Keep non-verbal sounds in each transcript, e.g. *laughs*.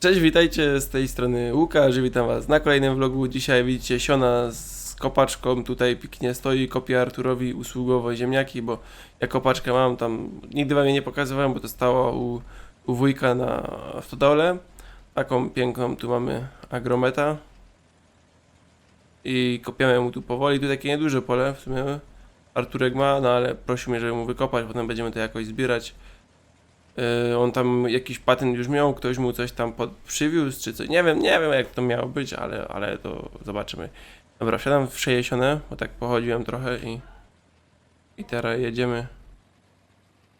Cześć, witajcie z tej strony Łukasz, witam was na kolejnym vlogu. Dzisiaj widzicie Siona z kopaczką, tutaj piknie stoi, kopie Arturowi usługowo ziemniaki, bo ja kopaczkę mam tam, nigdy wam jej nie pokazywałem, bo to stało u, u wujka na autodole. Taką piękną tu mamy agrometa. I kopiemy mu tu powoli, tu takie nieduże pole w sumie Arturek ma, no ale prosił mnie, żeby mu wykopać, potem będziemy to jakoś zbierać. Yy, on tam jakiś patent już miał, ktoś mu coś tam pod, przywiózł, czy coś. Nie wiem, nie wiem jak to miało być, ale, ale to zobaczymy. Dobra, wsiadam w 60, bo tak pochodziłem trochę i, i teraz jedziemy.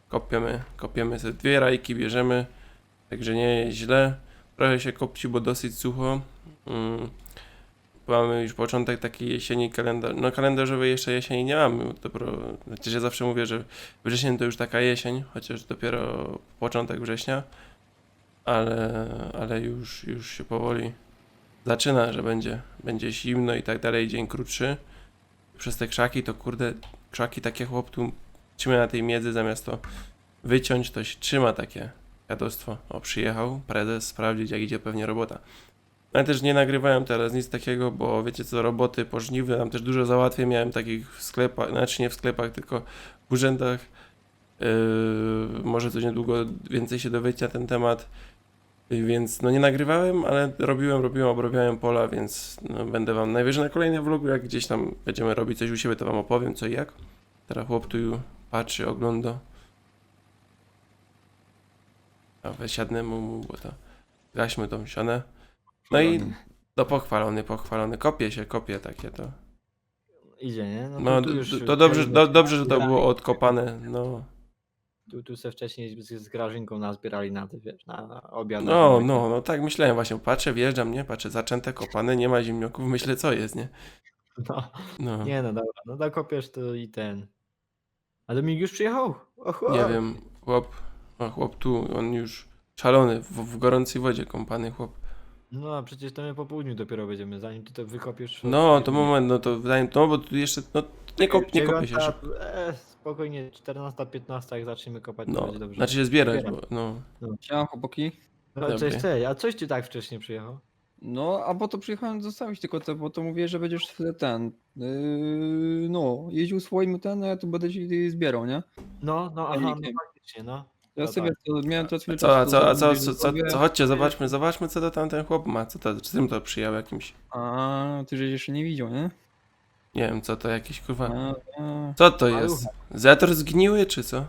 Kopiemy, kopiemy sobie dwie rajki, bierzemy, także nie jest źle. Trochę się kopci, bo dosyć sucho. Mm. Mamy już początek takiej jesieni kalendarz. No kalendarzowej jeszcze jesieni nie mamy. Dopiero, chociaż ja zawsze mówię, że wrzesień to już taka jesień, chociaż dopiero początek września, ale, ale już, już się powoli zaczyna, że będzie, będzie zimno i tak dalej, dzień krótszy. Przez te krzaki to kurde, krzaki takie chłop tu trzyma na tej miedzy, zamiast to wyciąć, to się trzyma takie jadostwo. O, przyjechał prezes sprawdzić, jak idzie pewnie robota. Ale też nie nagrywałem teraz nic takiego, bo wiecie co, roboty pożniwne, tam też dużo załatwień miałem takich w sklepach, znaczy nie w sklepach, tylko w urzędach. Yy, może coś niedługo więcej się dowiecie na ten temat. Yy, Więc no nie nagrywałem, ale robiłem, robiłem, obrabiałem pola, więc no, będę wam najwyżej na kolejnym vlogu, jak gdzieś tam będziemy robić coś u siebie, to wam opowiem co i jak. Teraz chłop tu patrzy, ogląda. A wysiadnę mu, bo to gaśmy tą sionę. No i no pochwalony, pochwalony. Kopie się, kopie takie to. Idzie, nie? No tu d- już to dobrze, do, dobrze, że to było odkopane, no. Tu, tu se wcześniej z, z Grażynką nazbierali na te, wiesz, na, obiad. No, no, no tak myślałem właśnie, patrzę, wjeżdżam, nie, patrzę, zaczęte, kopane, nie ma zimnioków, myślę co jest, nie? *laughs* no. No, Nie no, dobra, no dokopiesz to i ten. A Dominik już przyjechał? O, chłop. nie wiem, chłop, o, chłop tu, on już szalony, w, w gorącej wodzie kąpany chłop. No a przecież to my po południu dopiero będziemy, zanim ty to wykopiesz. No, to moment, no to wydaje no bo tu jeszcze, no nie, kop, nie kopie się Dziewiąta- szybko. E, spokojnie, 14, 15 jak zaczniemy kopać, to No, będzie dobrze. znaczy się zbierać, bo, no. Siema chłopaki. no, dobry. cześć, cześć, a coś ty tak wcześnie przyjechał? No, a bo to przyjechałem zostawić tylko to, bo to mówię, że będziesz ten, yy, no, jeździł swoim ten, a ja tu będę ci zbierał, nie? No, no, aha, no faktycznie, no. Ja No sobie tak. to, miałem teraz chwilę Co, a co, a co, co, co, co, chodźcie, zobaczmy, zobaczmy, co to tamten chłop ma, co to, czy tym to przyjął jakimś, A, ty żeś jeszcze nie widział, nie? nie wiem, co to, jakiś kurwa, A, a, co to jest? Zetor zgniły, czy co?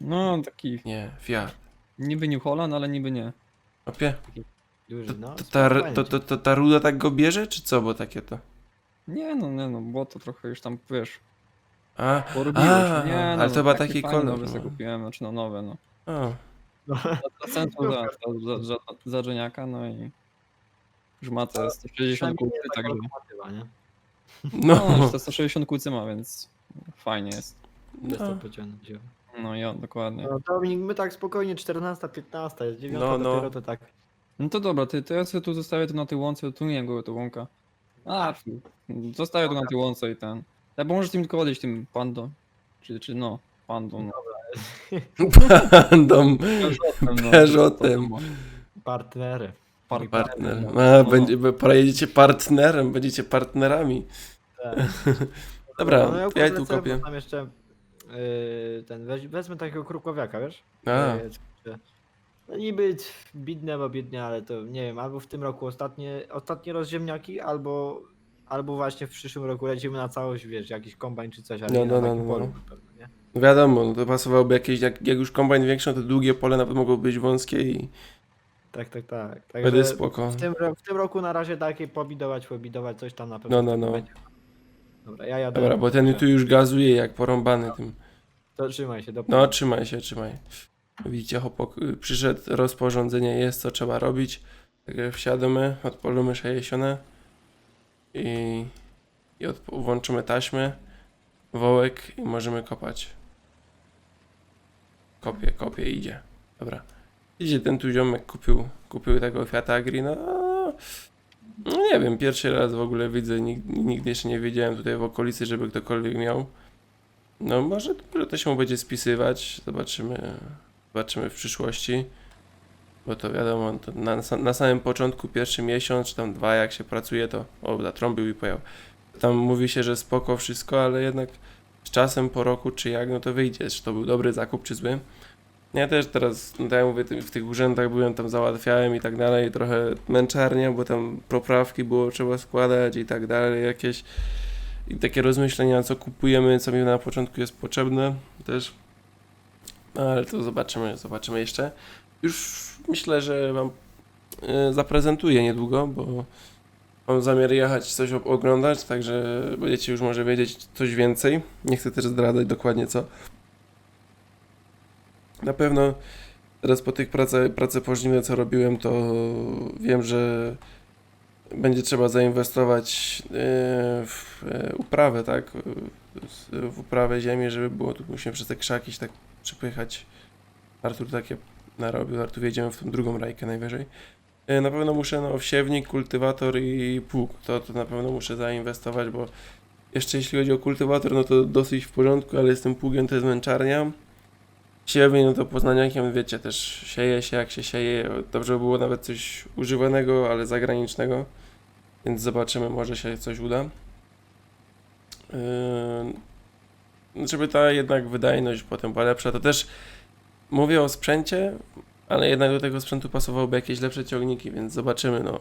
no, taki Nie, Fiat. niby New Holland, ale niby nie. Opie? To, to, ta, to, to, to ta ruda tak go bierze, czy co, bo takie to? Nie no, nie no, bo to trochę już tam, wiesz, A, porobiłeś. A, nie, no, ale to chyba taki fajne kolor, Nowe sobie no. kupiłem, znaczy no nowe, no. o, No. Za, za centrum za, za, za, za Żeniaka, no i już ma te 160 Przynajmniej kupy, nie taka także... nie? No, no, już te 160 kłócy ma, więc fajnie jest. Bez to no, pociągnąć. ją. No ja, dokładnie. No Dominik, my tak spokojnie 14, 15, jest 9 No, no. dopiero to tak. No to dobra, ty, to ja sobie tu zostawię to na tej łące, tu nie było to łąka. A, zostawię to na tej łące i ten. Ja bo możesz tym tylko odejść tym pandą. Czy, czy no, pandą, no. Bandom, Peugeotem, no. Partnery. Par- partner. no. A, No. będzie, pojedziecie partnerem, będziecie partnerami. Tak. *laughs* Dobra, No, ja akurat tu kopię. Tam jeszcze yy, ten, weź, wezmę takiego krukowiaka, wiesz? A, że- No niby bidne, bo biednie, ale to nie wiem, albo w tym roku ostatnie, ostatnie rozziemniaki, albo, albo właśnie w przyszłym roku lecimy na całość, wiesz, jakiś kombajn czy coś, ale No, nie no, na no, no, polu no. na pewno, nie? wiadomo, no to pasowałoby jakieś, jak, jak już kombajn większy, no to długie pole nawet mogło być wąskie i Tak, tak, tak. będzie Także spoko. w tym, w tym roku na razie takie pobidować, pobidować, coś tam na pewno No, no, tego no. będzie. Dobra, ja jadę. Dobra, bo ten tu już gazuje jak porąbany tym. To trzymaj się, do No, trzymaj się, trzymaj. Widzicie, chłopak y, przyszedł, rozporządzenie jest, co trzeba robić. Także wsiadamy, odpalimy 60 i, i odp- włączymy taśmy, wołek i możemy kopać. Kopie, kopie, idzie. Dobra. Idzie ten tu ziomek, kupił, kupił tego Fiata Agri, no, no nie wiem, pierwszy raz w ogóle widzę, nigdy, nigdy jeszcze nie wiedziałem tutaj w okolicy, żeby ktokolwiek miał. No może, może to się będzie spisywać, zobaczymy, zobaczymy w przyszłości. Bo to wiadomo, to na, na samym początku, pierwszy miesiąc, czy tam dwa, jak się pracuje, to o, zatrąbił i pojechał. Tam mówi się, że spoko wszystko, ale jednak z czasem po roku, czy jak, no to wyjdzie, czy to był dobry zakup, czy zły. Ja też teraz, no tak jak mówię, w tych urzędach byłem, tam załatwiałem i tak dalej, trochę męczarnia, bo tam poprawki było trzeba składać i tak dalej, jakieś i takie rozmyślenia, co kupujemy, co mi na początku jest potrzebne też. No, ale to zobaczymy, zobaczymy jeszcze. Już myślę, że wam y, zaprezentuję niedługo, bo mam zamiar jechać coś oglądać, także będziecie już może wiedzieć coś więcej. Nie chcę też zdradzać dokładnie co. Na pewno teraz po tych pracy, pracy pożniwne, co robiłem, to wiem, że będzie trzeba zainwestować y, w y, uprawę, tak? W uprawę ziemi, żeby było tu musimy przez te krzaki się tak przepychać. Artur takie narobił, Artur jedziemy w tą drugą rajkę najwyżej. Y, Na pewno muszę no, wsiewnik, kultywator i pług. To, to na pewno muszę zainwestować, bo jeszcze jeśli chodzi o kultywator, no to dosyć w porządku, ale tym pługiem to jest męczarnia. Siewnik, no to poznaniakiem, wiecie, też sieje się jak się sieje. Dobrze by było nawet coś używanego, ale zagranicznego. Więc zobaczymy, może się coś uda. Yy, żeby ta jednak wydajność potem była lepsza, to też mówię o sprzęcie, ale jednak do tego sprzętu pasowałyby jakieś lepsze ciągniki, więc zobaczymy, no.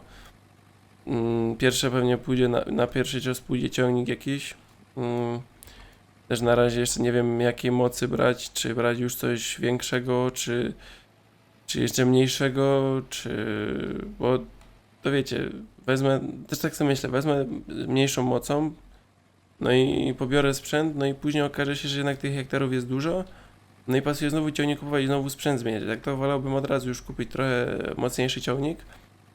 Mm, Pierwsze pewnie pójdzie, na, na pierwszy cios pójdzie ciągnik jakiś. Mm, Też na razie jeszcze nie wiem jakiej mocy brać, czy brać już coś większego, czy, czy jeszcze mniejszego, czy... bo to wiecie, wezmę, też tak sobie myślę, wezmę mniejszą mocą, no i pobiorę sprzęt, no i później okaże się, że jednak tych hektarów jest dużo, no i pasuje znowu ciągnik kupować i znowu sprzęt zmieniać. Tak to wolałbym od razu już kupić trochę mocniejszy ciągnik,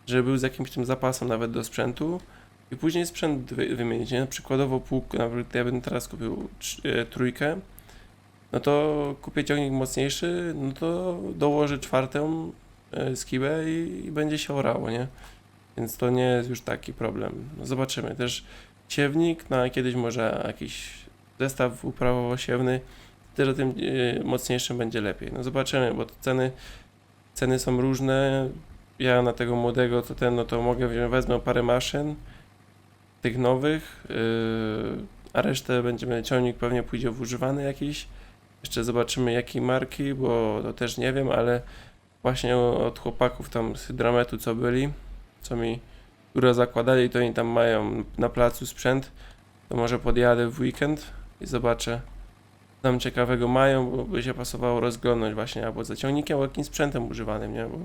żeby był z jakimś tym zapasem nawet do sprzętu i później sprzęt wy, wymienić. Nie? Przykładowo pług, nawet ja bym teraz kupił e, trójkę, no to kupię ciągnik mocniejszy, no to dołożę czwartą e, skibę i, i będzie się orało, nie? Więc to nie jest już taki problem. No zobaczymy. Też siewnik, na kiedyś może jakiś zestaw uprawowo-siewny, o tym e, mocniejszym będzie lepiej. No zobaczymy, bo ceny, ceny są różne. Ja na tego młodego, to ten, no to mogę wezmę parę maszyn tych nowych, yy, a resztę będziemy, ciągnik pewnie pójdzie w używany jakiś. Jeszcze zobaczymy jakiej marki, bo to też nie wiem, ale właśnie od chłopaków tam z Hydrametu co byli, co mi które zakładali, to oni tam mają na placu sprzęt, to może podjadę w weekend i zobaczę, co tam ciekawego mają, bo by się pasowało rozglądnąć właśnie albo za ciągnikiem, albo jakimś sprzętem używanym, nie, bo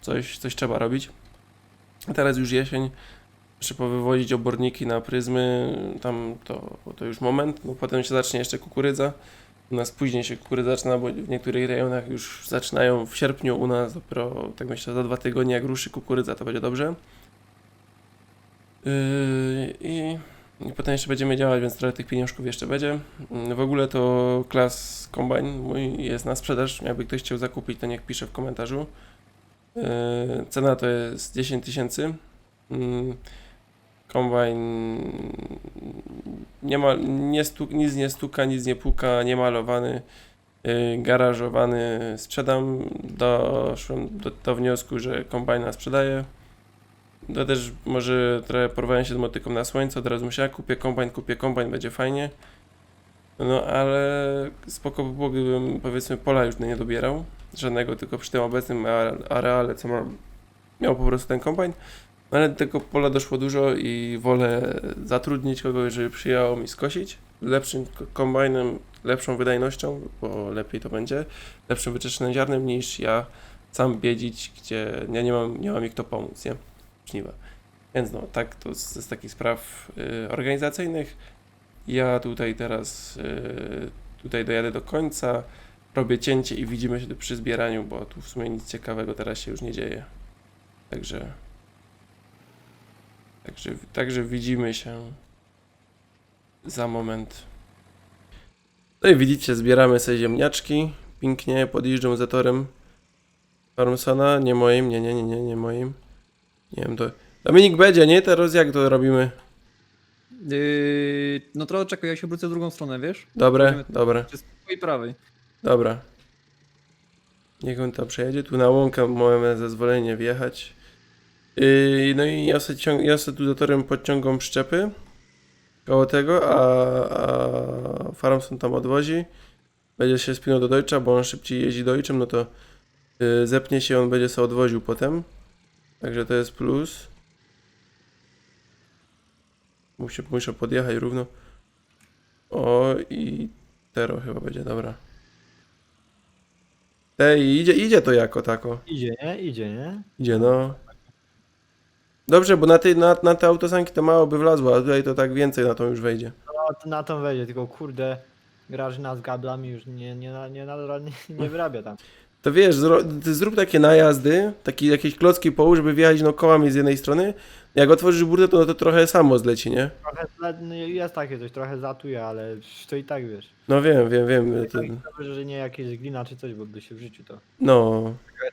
coś, coś trzeba robić. A teraz już jesień, trzeba powywozić oborniki na pryzmy, tam to, to już moment, no potem się zacznie jeszcze kukurydza. U nas później się kukurydza zaczyna, bo w niektórych rejonach już zaczynają w sierpniu, u nas dopiero, tak myślę, za dwa tygodnie jak ruszy kukurydza, to będzie dobrze. Yy, I, I potem jeszcze będziemy działać, więc trochę tych pieniążków jeszcze będzie. Yy, W ogóle to klas kombine mój jest na sprzedaż. Jakby ktoś chciał zakupić, to niech pisze w komentarzu. Yy, Cena to jest 10 tysięcy. Kombajn nie ma, nie stu, nic nie stuka, nic nie puka, nie malowany, yy, garażowany. Sprzedam, doszłem do, do wniosku, że kombajna sprzedaję. To też może trochę porwałem się z motyką na słońce, od razu myślałem, kupię kombajn, kupię kombajn, będzie fajnie. No ale spoko by było, gdybym powiedzmy pola już nie dobierał, żadnego, tylko przy tym obecnym are- areale, co mam, miał po prostu ten kombajn. No, Ale do tego pola doszło dużo i wolę zatrudnić kogoś, żeby przyjechał mi skosić. Lepszym kombajnem, lepszą wydajnością, bo lepiej to będzie, lepszym wyczyszczonym ziarnem niż ja sam biedzić, gdzie ja nie mam, nie mam mi kto pomóc, nie? Więc no, tak to z, z takich spraw y, organizacyjnych. Ja tutaj teraz y, tutaj dojadę do końca, robię cięcie i widzimy się przy zbieraniu, bo tu w sumie nic ciekawego teraz się już nie dzieje. Także Także, także widzimy się za moment. No i widzicie, zbieramy sobie ziemniaczki. Pięknie podjeżdżam za torem Farmsona. Nie moim, nie, nie, nie, nie, nie moim. Nie wiem, to... Dominik będzie, nie? Teraz jak to robimy? Yy, no trochę czekaj, ja się obrócę w drugą stronę, wiesz? Dobre, Robimy- dobre, Czy z twojej prawej. dobra. Niech on tam przejedzie. Tu na łąkę mamy zezwolenie wjechać. Yy, no i ja sobie, ciąg- ja tu zatorem podciągam przyczepy koło tego, a, a Farmson tam odwozi. Będzie się spinał do Deutscha, bo on szybciej jeździ Deutschem, no to yy, zepnie się, on będzie sobie odwoził potem. Także to jest plus. Muszę, muszę podjechać równo. O i Tero chyba będzie, dobra. Ej, idzie, idzie to jako tako. Idzie, nie? Idzie, nie? Idzie, no. Dobrze, bo na, tej, na, na te autosanki to mało by wlazło, a tutaj to tak więcej na to już wejdzie. No, to na tą wejdzie, tylko kurde, Grażyna z gablami już nie, nie, nie, nie, nie, nie wyrabia tam. To wiesz, zro, zrób takie najazdy, takie jakieś klocki połóż, żeby wjechać no kołami z jednej strony. Jak otworzysz burtę, to, to trochę samo zleci, nie? Trochę zle- no, jest takie coś, trochę zatuje, ale to i tak wiesz. No wiem, wiem, wiem. To i To, tak dobrze, że nie jakieś glina czy coś, bo by się w życiu to. no,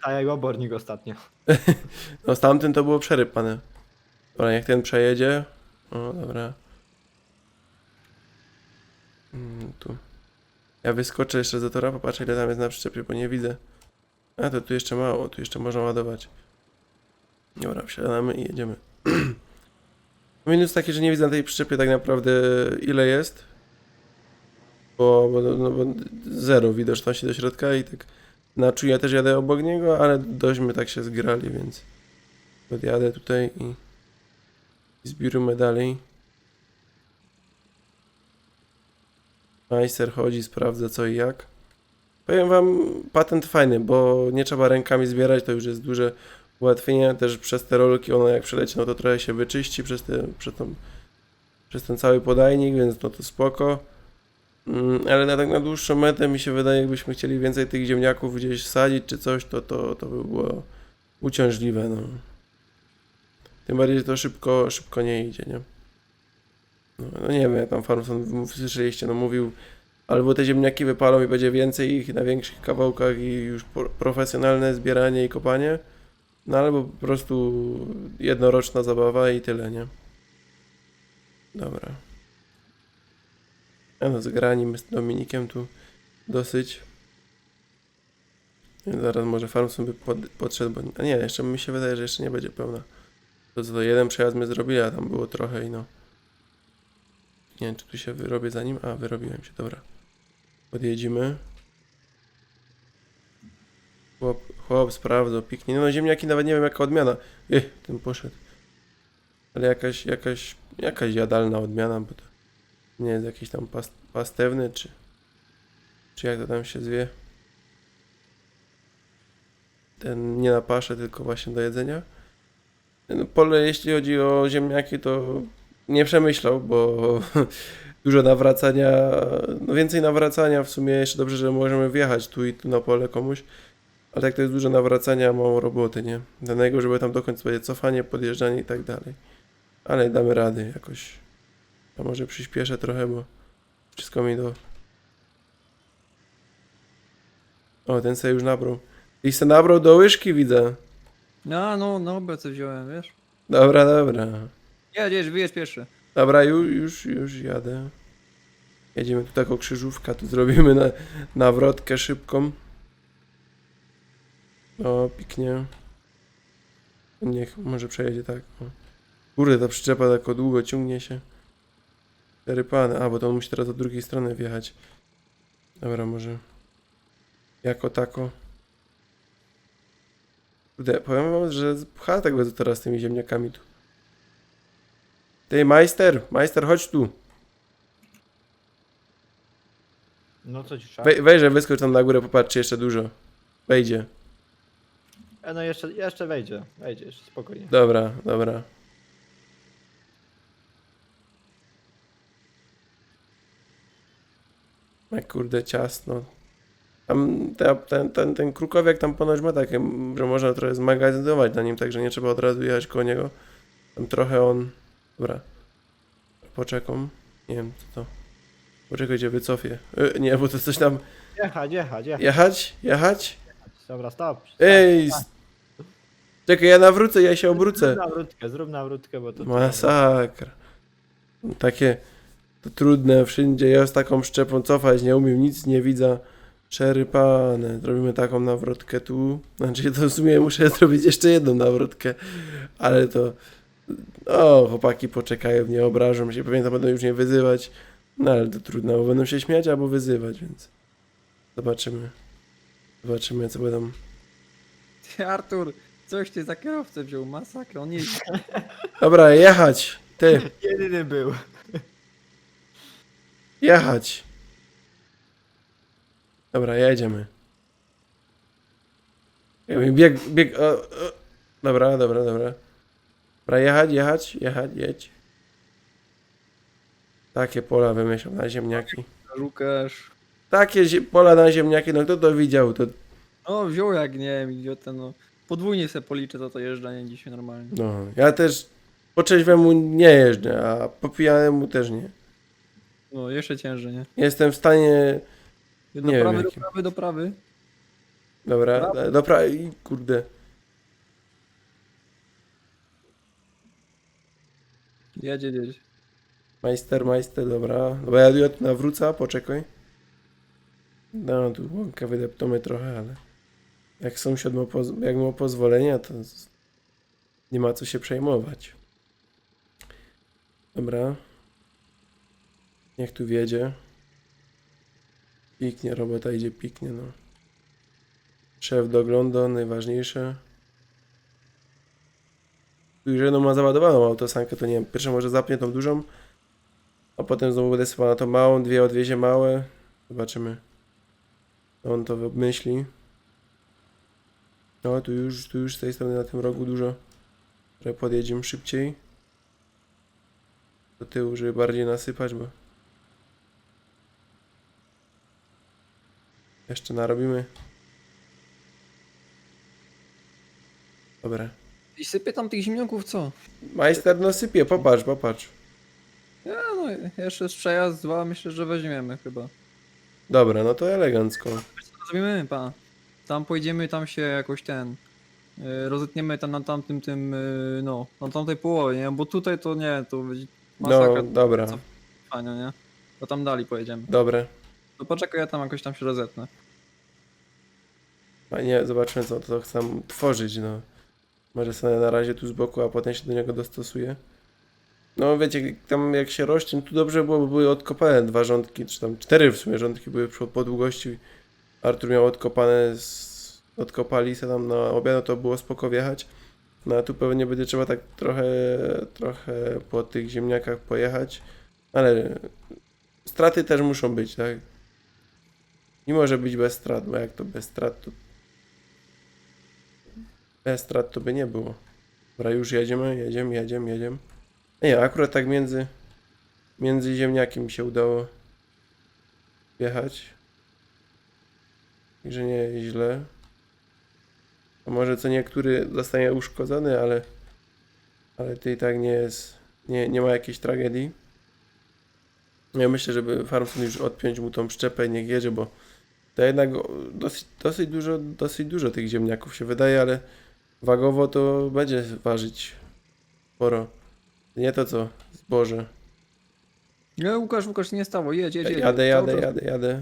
Tak jak obornik ostatnio. *laughs* no z tamtym to było przerypane. Dobra, niech ten przejedzie. O, dobra. Mm, tu. Ja wyskoczę jeszcze za tora, popatrzę ile tam jest na przyczepie, bo nie widzę. A to tu jeszcze mało, tu jeszcze można ładować. Dobra, wsiadamy i jedziemy. *clears throat* Minus taki, że nie widzę na tej przyczepie tak naprawdę ile jest. Bo, bo, no, bo zero widoczności do środka i tak na czuj ja też jadę obok niego, ale dość my tak się zgrali, więc podjadę tutaj i, i dalej. Majster chodzi, sprawdza co i jak. Powiem wam, patent fajny, bo nie trzeba rękami zbierać, to już jest duże ułatwienie. Też przez te rolki ono jak przeleci, no to trochę się wyczyści przez, te, przez, tą, przez ten cały podajnik, więc no to spoko. Mm, ale na tak na dłuższą metę mi się wydaje, jakbyśmy chcieli więcej tych ziemniaków gdzieś sadzić czy coś, to, to, to by było uciążliwe, no. Tym bardziej, że to szybko, szybko nie idzie, nie? No, no nie wiem, jak tam Farmson, słyszeliście, no mówił, albo te ziemniaki wypalą i będzie więcej ich na większych kawałkach i już profesjonalne zbieranie i kopanie, no albo po prostu jednoroczna zabawa i tyle, nie? Dobra. Ja no, zgrani my z Dominikiem tu dosyć. Zaraz może Farmson by pod, podszedł, bo... A nie, jeszcze mi się wydaje, że jeszcze nie będzie pełna. To co, jeden przejazd my zrobili, a tam było trochę i no... Nie wiem, czy tu się wyrobię za nim? A, wyrobiłem się, dobra. Podjedziemy. Chłop, chłop sprawdzał, piknie. No ziemniaki nawet nie wiem jaka odmiana. Ej, ten poszedł. Ale jakaś, jakaś, jakaś jadalna odmiana, bo to nie jest jakiś tam pas, pastewny, czy, czy jak to tam się zwie. Ten nie na paszę, tylko właśnie do jedzenia. No, Pole, jeśli chodzi o ziemniaki, to nie przemyślał, bo *laughs* dużo nawracania, no więcej nawracania w sumie, jeszcze dobrze, że możemy wjechać tu i tu na pole komuś, ale tak to jest dużo nawracania, mało roboty, nie? Danego, żeby tam do końca będzie cofanie, podjeżdżanie i tak dalej. Ale damy rady jakoś. A może przyspieszę trochę, bo wszystko mi do... O, ten se już nabrał. I se nabrał do łyżki, widzę. No, no, no, obecnie wziąłem, wiesz? Dobra, dobra. Jedziesz, wyjedź pierwszy. Dobra, już, już, już jadę. Jedziemy tu taką krzyżówkę, tu zrobimy na, nawrotkę szybką. O, piknie. Niech, może przejedzie tak. O. Kurde, ta przyczepa tak długo ciągnie się. Cztery pany. A, bo to on musi teraz od drugiej strony wjechać. Dobra, może. Jako tako. Kurde, powiem wam, że pcha tego teraz tymi ziemniakami tu. Ty, majster, majster, chodź tu. No co ci trzeba? Wej, wejrze, wyskocz tam na górę, popatrz, czy jeszcze dużo. Wejdzie. E, no jeszcze, jeszcze wejdzie, wejdzie, jeszcze spokojnie. Dobra, dobra. Jak kurde ciasno. Tam te, ten, ten, ten krukowiak tam ponoć ma takie, że można trochę zmagazynować na nim, także nie trzeba od razu jechać koło niego. Tam trochę on... Dobra. Poczekam. Nie wiem co to. Poczekajcie, wycofię. Y, nie, bo to coś tam... Jechać, jechać, jechać. Jechać? Jechać? Dobra, stop. stop. Ej! s- Czekaj, ja nawrócę, ja się obrócę. Zrób nawrótkę, zrób nawrótkę, bo to... Masakra. Takie to trudne wszędzie. Ja z taką szczepą cofać nie umiem, nic nie widzę. Przerypane. Zrobimy taką nawrotkę tu. Znaczy to w sumie muszę zrobić jeszcze jedną nawrotkę. Ale to... O, chłopaki poczekają, nie obrażą się. Pewnie będą już nie wyzywać. No ale to trudno, bo będą się śmiać albo wyzywać, więc... Zobaczymy. Zobaczymy, co będą... Ty, Artur, coś ty za kierowcę wziął, masakra, on jest... *laughs* Dobra, jechać! Ty, Jedyny był. jechać! Dobra, jedziemy. Jakby Bieg, bieg, o, o. Dobra, dobra, dobra. Dobra, jechać, jechać, jechać, jedź. Takie pola wymyślą na ziemniaki. Łukasz. Takie zie- pola na ziemniaki, no kto to widział? To, No, wziął jak nie wiem, idiota, no. Podwójnie se policzę to to jeżdżanie dzisiaj normalnie. no, ja też po trzeźwemu nie jeżdżę, a po pijanemu też nie. No, jeszcze ciężej, nie? Jestem w stanie... Do Nie wiem, prawy, do jakim. prawy, do prawy. Dobra, dobra, i kurde. Jedzie, jedzie. Majster, majster, dobra. Dobra, ja, ja tu nawrócę, poczekaj. No, tu łąkę wydeptamy trochę, ale... Jak sąsiad ma, jak ma pozwolenie, to nie ma co się przejmować. Dobra. Niech tu wiedzie. Piknie, robota idzie piknie, no. Szef dogląda, najważniejsze. Już jedną ma załadowaną autosankę, to nie wiem, pierwsze może zapnie tą dużą, a potem znowu będę sypał na tą małą, dwie odwiezie małe. Zobaczymy. On to obmyśli. No, tu już, tu już z tej strony na tym rogu dużo. Trochę podjedziemy szybciej. Do tyłu, żeby bardziej nasypać, bo... Jeszcze narobimy. Dobra. I sypie tam tych zimniaków, co? Majster no sypie, popatrz, popatrz. Ja, no, jeszcze z przejazd dwa myślę, że weźmiemy chyba. Dobra, no to elegancko. Wiesz co zrobimy, pa? Tam pojedziemy, tam się jakoś ten... y, Rozetniemy tam na tamtym tym, y, no, na tamtej połowie, nie? Bo tutaj to nie, to będzie masakra No, dobra, Co? trwania, nie? To tam dalej pojedziemy. dobre. To poczekaj, ja tam jakoś tam się rozetnę. A nie, zobaczymy co to chcę tworzyć, no. Może sobie na razie tu z boku, a potem się do niego dostosuję. No wiecie, tam jak się rośnie, tu dobrze było, bo były odkopane dwa rządki, czy tam cztery w sumie rządki były po- po długości. Artur miał odkopane, z... odkopali se tam na obiad, no to było spoko wjechać. No a tu pewnie będzie trzeba tak trochę, trochę po tych ziemniakach pojechać, ale straty też muszą być, tak? Nie może być bez strat, bo jak to bez strat, to bez strat to by nie było. Dobra, już jedziemy, jedziemy, jedziemy, jedziemy. Nie, akurat tak między, między ziemniakiem mi się udało wjechać. Także nie źle. A może co niektóry zostanie uszkodzony, ale ale to i tak nie jest, nie, nie ma jakiejś tragedii. Ja myślę, żeby Farmson już odpiąć mu tą szczepę i niech jedzie, bo to jednak dosyć, dosyć, dużo, dosyć dużo tych ziemniaków się wydaje, ale wagowo to będzie ważyć sporo. Nie to co zboże. Nie, Łukasz, Łukasz, nie stało, jedź, jedź, jedź. Jadę, Cały jadę, czas. jadę, jadę.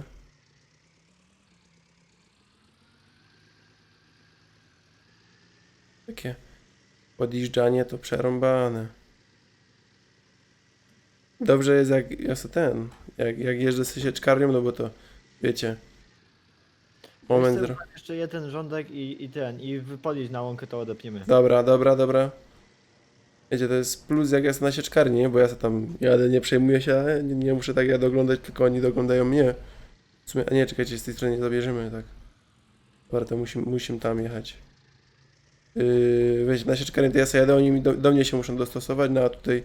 Takie podjeżdżanie to przerąbane. Dobrze jest jak ja se ten, jak, jak jeżdżę z sieczkarnią, no bo to wiecie. Moment. Jeszcze, zro- jeszcze jeden rządek i, i ten, i wy- podjedź na łąkę, to odepniemy. Dobra, dobra, dobra. Wiecie, to jest plus jak ja sobie na sieczkarni, nie? bo ja tam jadę, nie przejmuję się, nie, nie muszę tak ja doglądać, tylko oni doglądają mnie. W sumie, a nie, czekajcie, z tej strony nie zabierzemy, tak. Dobra, to musimy, musimy tam jechać. Yy, wiecie, na sieczkarni to ja sobie jadę, oni mi do, do mnie się muszą dostosować, no a tutaj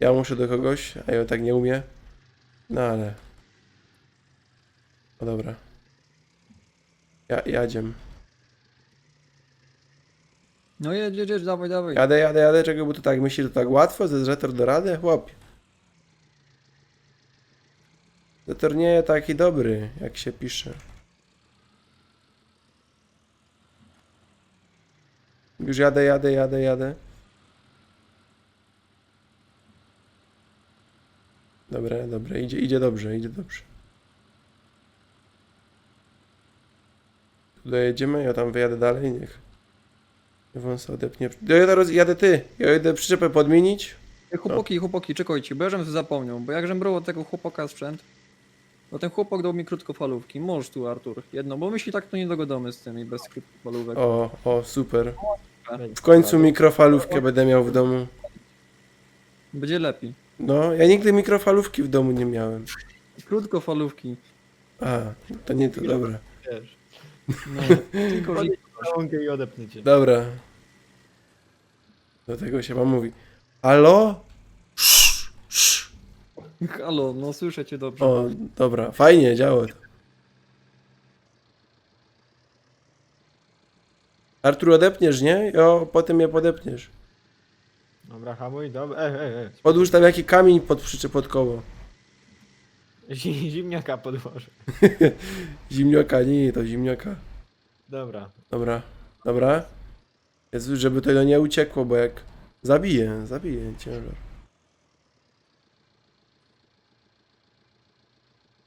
ja muszę do kogoś, a ja tak nie umie. No ale... No dobra. Ja, jadziem. No jedź, jedź, jedź, dawaj, dawaj. Jadę, jadę, jadę, czego, bo to tak myśli, że to tak łatwo, ze Zetor do rady? Chłop. Zetor nie taki dobry, jak się pisze. Już jadę, jadę, jadę, jadę. Dobra, dobra, idzie, idzie dobrze, idzie dobrze. Dojedziemy, ja tam wyjadę dalej, niech... Sobie odepnie. Ja teraz jadę ty, ja jedę przyczepę podmienić. Chłopaki, chłopaki, czekajcie, bo ja żem zapomniał, bo jak żem brał od tego chłopaka sprzęt, to ten chłopak dał mi krótkofalówki. Możesz tu, Artur, jedno, bo my się tak to nie dogadamy z tymi bez krótkofalówek. O, o, super. W końcu mikrofalówkę będę miał w domu. Będzie lepiej. No, ja nigdy mikrofalówki w domu nie miałem. Krótkofalówki. A, to nie to, dobra. Wiesz. No, tylko i odepniecie. Dobra. Do tego się wam mówi. Halo? Sz, sz. Halo, no słyszę cię dobrze. O, dobra, fajnie, działa to. Artur, odepniesz, nie? Jo, potem mnie podepniesz. Dobra, hamuj, dobra. Ej, ej, ej. Podłóż tam jaki kamień pod pod koło. Zi- Zimniaka podłożę. *laughs* Zimnioka, nie, to zimnioka. Dobra. Dobra, dobra. Jezu, żeby tego nie uciekło, bo jak zabiję, zabiję ciężar.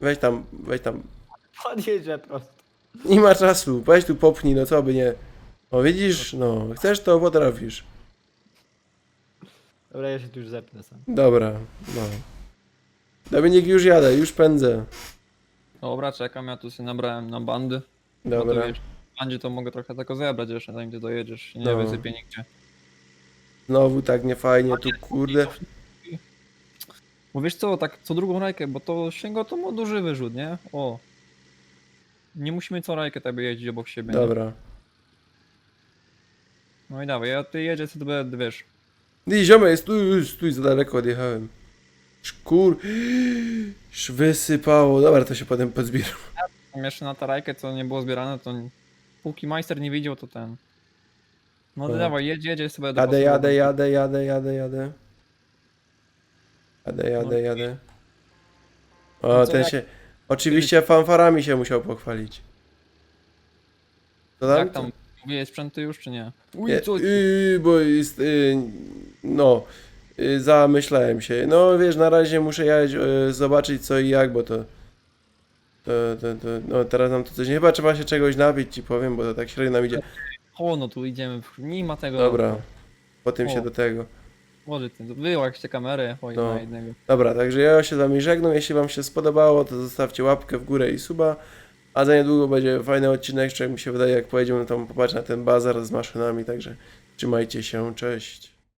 Weź tam, weź tam. Podjeżdżę prosto. Nie ma czasu, weź tu popchnij, no co by nie. O widzisz, no, chcesz to potrafisz. Dobra, ja się tu już zepnę sam. Dobra, no. Dominik, już jadę, już pędzę. Dobra, czekam, ja tu sobie nabrałem na bandy. No to Dobra, wiesz, w bandzie to mogę trochę tylko zebrać jeszcze, zanim ty dojedziesz. Nie No. wysypię nigdzie. znowu tak niefajnie, tu kurde. Bo wiesz co, tak co drugą rajkę, bo to sięga to ma duży wyrzut, nie? O. Nie musimy co rajkę tak by jeździć obok siebie. nie? Dobra. No i dawaj, ja ty jedziesz, to będę, wiesz. Ty ziomek, stój, stój, za daleko odjechałem. Szkur. Sz wysypało. Dobra, to się potem pozbieram. Tam jeszcze na tarajkę, co nie było zbierane, to póki majster nie widział, to ten. No to O. dawaj, jedź, jedzie sobie Jadę, dopasować. jadę, jadę, jadę, jadę, jadę. Jadę, jadę, No. jadę. No O, co ten jak- się... Oczywiście fanfarami się musiał pochwalić. Co tam? Jak tam? Mówiłeś sprzęty już, czy nie? Uj, Nie, co? yy, bo jest... Yy, no... Yy, zamyślałem się. No wiesz, na razie muszę jechać, yy, zobaczyć co i jak, bo to... To, to, to, no teraz nam to coś... Chyba trzeba się czegoś napić, ci powiem, bo to tak średnio nam idzie. O, no tu idziemy, nie ma tego. Dobra. Potem się O. do tego. Może ty, wyłącz te kamery, oj, No. na jednego. Dobra, także ja się z wami żegnam. Jeśli wam się spodobało, to zostawcie łapkę w górę i suba. A za niedługo będzie fajny odcinek, jak mi się wydaje, jak pojedziemy tam popatrzeć na ten bazar z maszynami. Także trzymajcie się, cześć.